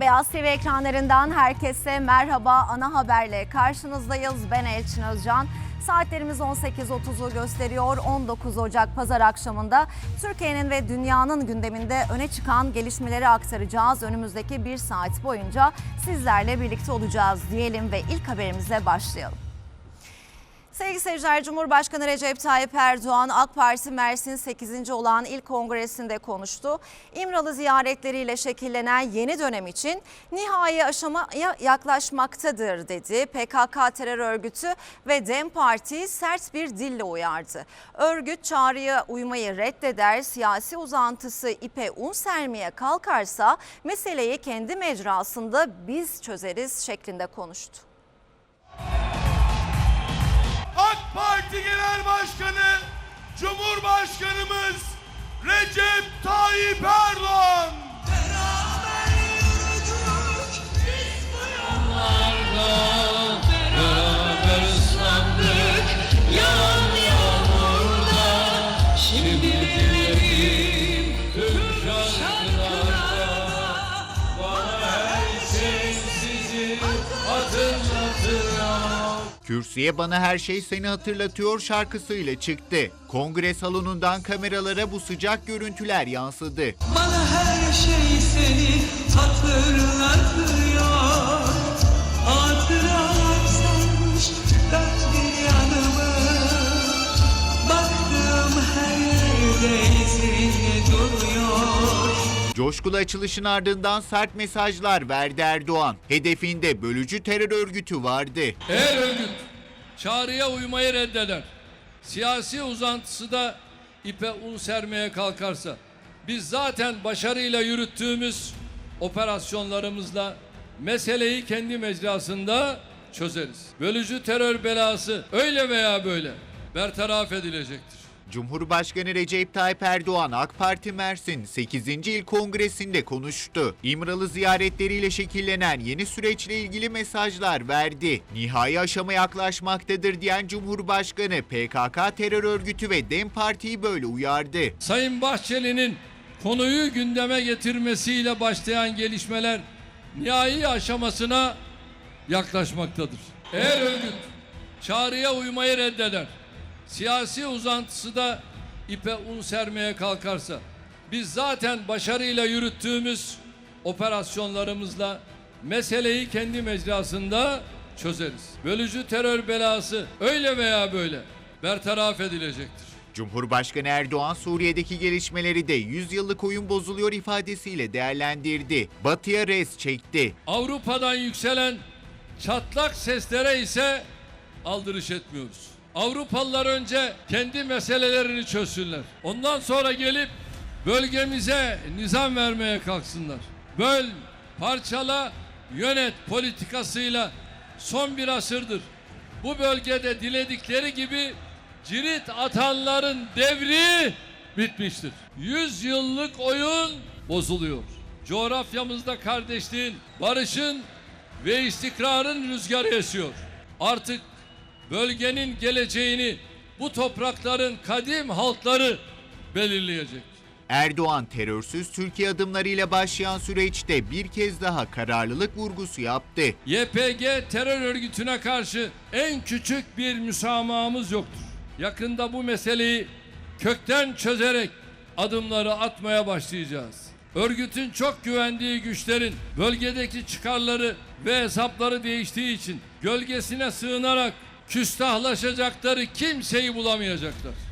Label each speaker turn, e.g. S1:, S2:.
S1: Beyaz TV ekranlarından herkese merhaba. Ana haberle karşınızdayız. Ben Elçin Özcan. Saatlerimiz 18.30'u gösteriyor. 19 Ocak pazar akşamında Türkiye'nin ve dünyanın gündeminde öne çıkan gelişmeleri aktaracağız. Önümüzdeki bir saat boyunca sizlerle birlikte olacağız diyelim ve ilk haberimize başlayalım. Sevgili seyirciler, Cumhurbaşkanı Recep Tayyip Erdoğan AK Parti Mersin 8. olan ilk kongresinde konuştu. İmralı ziyaretleriyle şekillenen yeni dönem için nihai aşamaya yaklaşmaktadır dedi. PKK terör örgütü ve DEM Parti sert bir dille uyardı. Örgüt çağrıya uymayı reddeder, siyasi uzantısı ipe un sermeye kalkarsa meseleyi kendi mecrasında biz çözeriz şeklinde konuştu.
S2: Parti Genel Başkanı Cumhurbaşkanımız Recep Tayyip Erdoğan.
S3: Kürsüye bana her şey seni hatırlatıyor şarkısıyla çıktı. Kongre salonundan kameralara bu sıcak görüntüler yansıdı.
S4: Bana her şey seni hatırlatıyor Hatıralar
S3: Coşkulu açılışın ardından sert mesajlar verdi Erdoğan. Hedefinde bölücü terör örgütü vardı.
S5: Eğer örgüt çağrıya uymayı reddeder, siyasi uzantısı da ipe un sermeye kalkarsa, biz zaten başarıyla yürüttüğümüz operasyonlarımızla meseleyi kendi mecrasında çözeriz. Bölücü terör belası öyle veya böyle bertaraf edilecektir.
S3: Cumhurbaşkanı Recep Tayyip Erdoğan AK Parti Mersin 8. İl Kongresi'nde konuştu. İmralı ziyaretleriyle şekillenen yeni süreçle ilgili mesajlar verdi. Nihai aşama yaklaşmaktadır diyen Cumhurbaşkanı PKK terör örgütü ve DEM Parti'yi böyle uyardı.
S5: Sayın Bahçeli'nin konuyu gündeme getirmesiyle başlayan gelişmeler nihai aşamasına yaklaşmaktadır. Eğer örgüt çağrıya uymayı reddeder, siyasi uzantısı da ipe un sermeye kalkarsa, biz zaten başarıyla yürüttüğümüz operasyonlarımızla meseleyi kendi mecrasında çözeriz. Bölücü terör belası öyle veya böyle bertaraf edilecektir.
S3: Cumhurbaşkanı Erdoğan Suriye'deki gelişmeleri de 100 yıllık oyun bozuluyor ifadesiyle değerlendirdi. Batı'ya res çekti.
S5: Avrupa'dan yükselen çatlak seslere ise aldırış etmiyoruz. Avrupalılar önce kendi meselelerini çözsünler. Ondan sonra gelip bölgemize nizam vermeye kalksınlar. Böl, parçala, yönet politikasıyla son bir asırdır bu bölgede diledikleri gibi cirit atanların devri bitmiştir. Yüz yıllık oyun bozuluyor. Coğrafyamızda kardeşliğin, barışın ve istikrarın rüzgarı esiyor. Artık bölgenin geleceğini bu toprakların kadim halkları belirleyecek.
S3: Erdoğan terörsüz Türkiye adımlarıyla başlayan süreçte bir kez daha kararlılık vurgusu yaptı.
S5: YPG terör örgütüne karşı en küçük bir müsamahımız yoktur. Yakında bu meseleyi kökten çözerek adımları atmaya başlayacağız. Örgütün çok güvendiği güçlerin bölgedeki çıkarları ve hesapları değiştiği için gölgesine sığınarak küstahlaşacakları kimseyi bulamayacaklar.